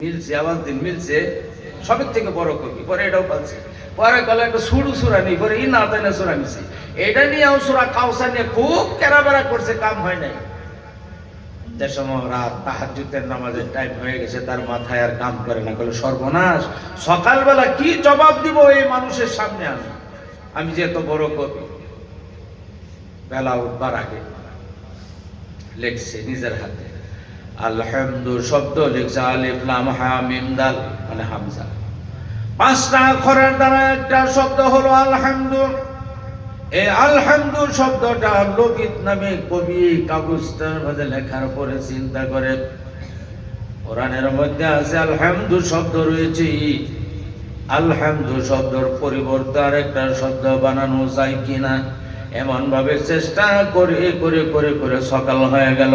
মিলছে, আওয়াজ দিন, মিলছে। সবের থেকে বড় কবি, পরে এটাও পাচ্ছে পরে গেল একটা সুরা নেই পরে ই না তাই না এটা নিয়েও সুরা কাউসা নিয়ে খুব কেরাবেরা করছে, কাম হয় নাই। নামাজের টাইম হয়ে গেছে, তার মাথায় আর কাম করে না। সর্বনাশ, সকালবেলা কি জবাব দিব এই মানুষের সামনে আমি? আমি যে বড় কবি। বেলা উঠবার আগে লেখছে নিজের হাতে। আলহামদু শব্দ লিখছে আলিফ লাম, হা দাল মানে হামজা। পাঁচটা অক্ষরের দ্বারা একটা শব্দ হলো আলহামদু এই আলহামদু শব্দটা লোকিত নামে কবি কাগজটার মধ্যে লেখার পরে চিন্তা করে। কোরআনের মধ্যে আছে আলহামদু শব্দ রয়েছে। আলহামদু শব্দর পরিবর্তে আর একটা শব্দ বানানো যায় কিনা? এমন ভাবে চেষ্টা করে করে করে করে সকাল হয়ে গেল।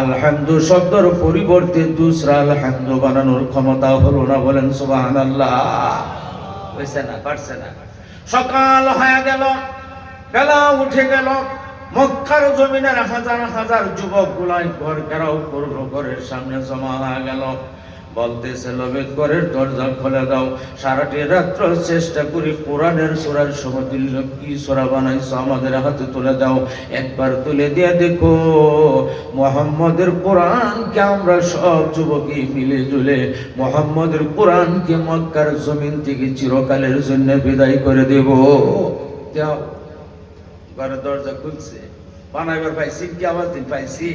আলহামদু শব্দর পরিবর্তে দুসরা আলহামদু বানানোর ক্ষমতা হলো না বলেন সুবাহান আল্লাহ হয়েছে না, পারছে না। সকাল হয়ে গেল, বেলা উঠে গেল। মক্কার জমিনের হাজার হাজার যুবক গুলাই ঘর ঘেরাও করল, ঘরের সামনে জমা হয়ে গেল। বলতেছে লবেদ ঘরের দরজা খুলে দাও। সারাটি রাত্র চেষ্টা করি কোরআনের সোরার সমতুল্য কি সোরা বানাইছো আমাদের হাতে তুলে দাও। একবার তুলে দিয়ে দেখো, মোহাম্মদের কোরআনকে আমরা সব যুবকই মিলে জুলে মোহাম্মদের কোরআনকে মক্কার জমিন থেকে চিরকালের জন্য বিদায় করে দেব। যাও ঘরের দরজা খুলছে। বানাইবার পাইছি কি আবার দিন? পাইছি।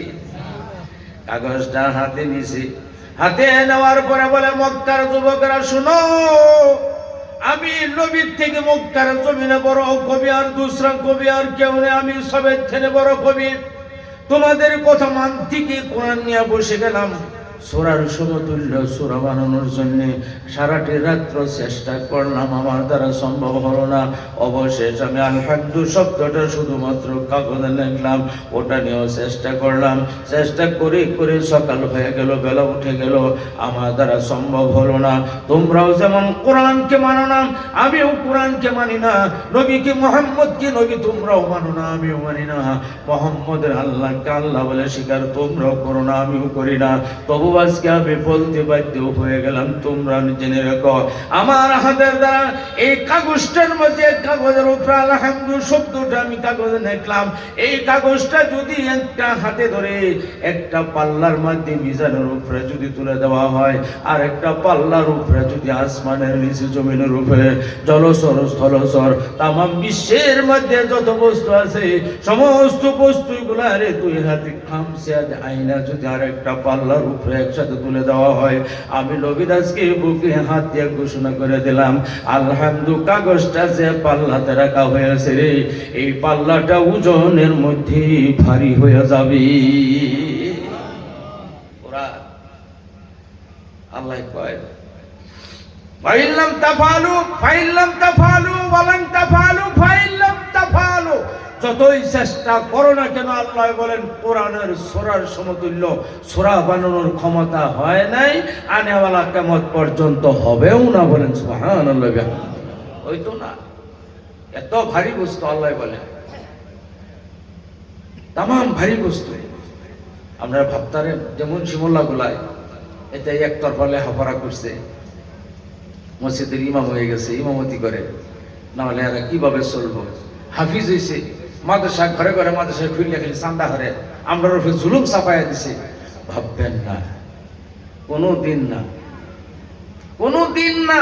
কাগজটা হাতে নিছি। হাতে নেওয়ার পরে বলে মক্কার যুবকরা, শুনো, আমি নবীর থেকে মক্কার জমিনে বড় কবি আর দুসরা কবি আর কেউ নেই, আমি সবের থেকে বড় কবি। তোমাদের কথা মানতে গিয়ে কোরআন নিয়ে বসে গেলাম। সোরার সমতুল্য সোরা বানানোর জন্য সারাটি রাত্র চেষ্টা করলাম। আমার দ্বারা সম্ভব হলো না। অবশেষ আমি আলহামদু শব্দটা শুধুমাত্র কাগজে লিখলাম। ওটা নিয়েও চেষ্টা করলাম। চেষ্টা করে করে সকাল হয়ে গেল, বেলা উঠে গেল। আমার দ্বারা সম্ভব হলো না। তোমরাও যেমন কোরআনকে মানো না, আমিও কোরআনকে মানি না। নবীকে মোহাম্মদকে নবী তোমরাও মানো না, আমিও মানি না। মোহাম্মদের আল্লাহকে আল্লাহ বলে স্বীকার তোমরাও করো না, আমিও করি না। তবু আজকে আমি বলতে বাধ্য হয়ে গেলাম, তোমরা জেনে আমার হাতের দ্বারা এই কাগজটার মধ্যে কাগজের উপরে আলহামদু শব্দটা আমি কাগজে এই কাগজটা যদি একটা হাতে ধরে একটা পাল্লার মধ্যে মিজানের উপরে যদি তুলে দেওয়া হয়, আর একটা পাল্লার উপরে যদি আসমানের নিচে, জমিনের উপরে জলসর স্থলসর তাম বিশ্বের মধ্যে যত বস্তু আছে, সমস্ত বস্তুগুলা রে দুই হাতে খামসে আইনা যদি আর একটা পাল্লার উপরে একসাথে তুলে দেওয়া হয়। আমি নবীদাসকে বুকে হাত দিয়ে ঘোষণা করে দিলাম, আলহামদু, কাগজটা যে পাল্লাতে রাখা হয়েছে রে, এই পাল্লাটা ওজনের মধ্যে ভারী হয়ে যাবে। আল্লাহ কয়, ফাইল্লাম তাফালু ফাইল্লাম তাফালু যতই চেষ্টা করো না কেন, আল্লাহ বলেন, কোরআনের সোরার সমতুল্য। সোরা বানানোর ক্ষমতা হয় নাই, আনেওয়ালা কেমত পর্যন্ত হবেও না বলেন সুহান ওই তো না। এত ভারী বস্তু, আল্লাহ বলেন তাম ভারী বস্তু। আমরা ভাবতারে যেমন শিমল্লা গুলায়, এতে একতরফা লেখাপড়া করছে। মসজিদের ইমাম হয়ে গেছে, ইমামতি করে। না হলে এরা কীভাবে চলবো? হাফিজ হয়েছে মাদ্রাসা ঘরে ঘরে মাদ্রাসা খুললে খালি চান্দা ঘরে আমরা রফে জুলুম চাপাইয়া দিছি। ভাববেন না। কোনো দিন না। কোনো দিন না।